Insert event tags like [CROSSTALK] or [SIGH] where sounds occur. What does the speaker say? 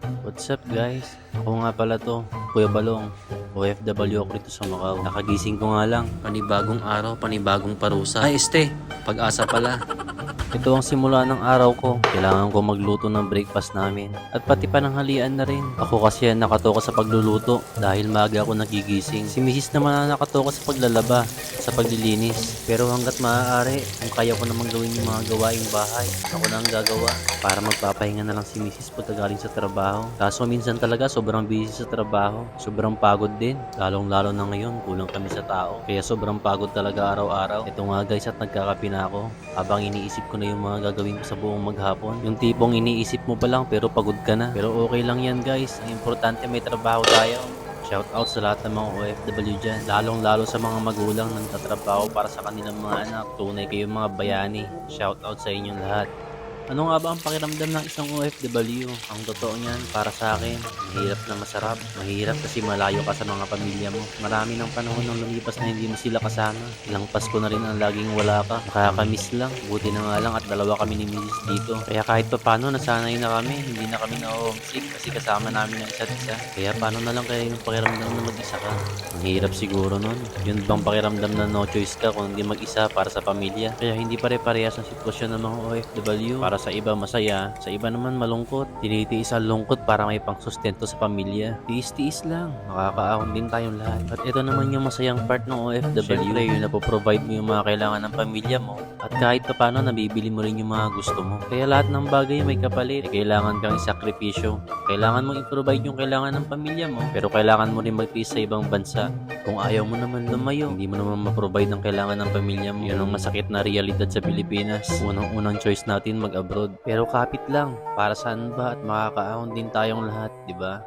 What's up guys? Ako nga pala to, Kuya Balong. OFW ako rito sa Macau. Nakagising ko nga lang. Panibagong araw, panibagong parusa. Ay, este, pag-asa pala. [LAUGHS] Ito ang simula ng araw ko. Kailangan ko magluto ng breakfast namin. At pati pananghalian na rin. Ako kasi ang nakatoka sa pagluluto dahil maaga ako nagigising. Si Mrs. naman ang nakatoka sa paglalaba, sa paglilinis. Pero hanggat maaari, kung kaya ko namang gawin yung mga gawaing bahay, ako na ang gagawa. Para magpapahinga na lang si Mrs. pagkagaling sa trabaho. Kaso minsan talaga sobrang busy sa trabaho. Sobrang pagod din. Lalong lalo na ngayon, kulang kami sa tao. Kaya sobrang pagod talaga araw-araw. Ito nga guys at nagkakape na ako. Habang iniisip ko na yung mga gagawin ko sa buong maghapon. Yung tipong iniisip mo pa lang pero pagod ka na. Pero okay lang yan guys. Importante may trabaho tayo. Shout out sa lahat ng mga OFW dyan. Lalong lalo sa mga magulang na nagtatrabaho para sa kanilang mga anak. Tunay kayong mga bayani. Shout out sa inyong lahat. Ano nga ba ang pakiramdam ng isang OFW? Ang totoo niyan, para sa akin, mahirap na masarap. Mahirap kasi malayo ka sa mga pamilya mo. Marami ng panahon nang lumipas na hindi mo sila kasama. Ilang Pasko na rin ang laging wala ka. Nakakamiss lang. Buti na nga lang at dalawa kami ni Mrs. dito. Kaya kahit pa paano, nasanay na kami. Hindi na kami na-homesick kasi kasama namin ang isa't isa. Kaya paano na lang kaya yung pakiramdam na mag-isa ka? Ang hirap siguro nun. Yun bang pakiramdam na no choice ka kung hindi mag-isa para sa pamilya? Kaya hindi pare-parehas ang sitwasyon ng mga OFW. Para sa iba masaya, sa iba naman malungkot. Tinitiis ang lungkot para may pangsustento sa pamilya. Tiis-tiis lang. Makakaahon din tayong lahat. At ito naman yung masayang part ng OFW. Siyempre, yung napoprovide mo yung mga kailangan ng pamilya mo. At kahit pa paano, nabibili mo rin yung mga gusto mo. Kaya lahat ng bagay may kapalit. Kailangan kang isakripisyo. Kailangan mo i-provide yung kailangan ng pamilya mo. Pero kailangan mo rin magtiis sa ibang bansa. Kung ayaw mo naman lumayo, hindi mo naman ma-provide ang kailangan ng pamilya mo. Yun ang masakit na realidad sa Pilipinas. Unang-unang choice natin mag-abroad. Pero kapit lang. Para saan ba at makakaahon din tayong lahat, di ba?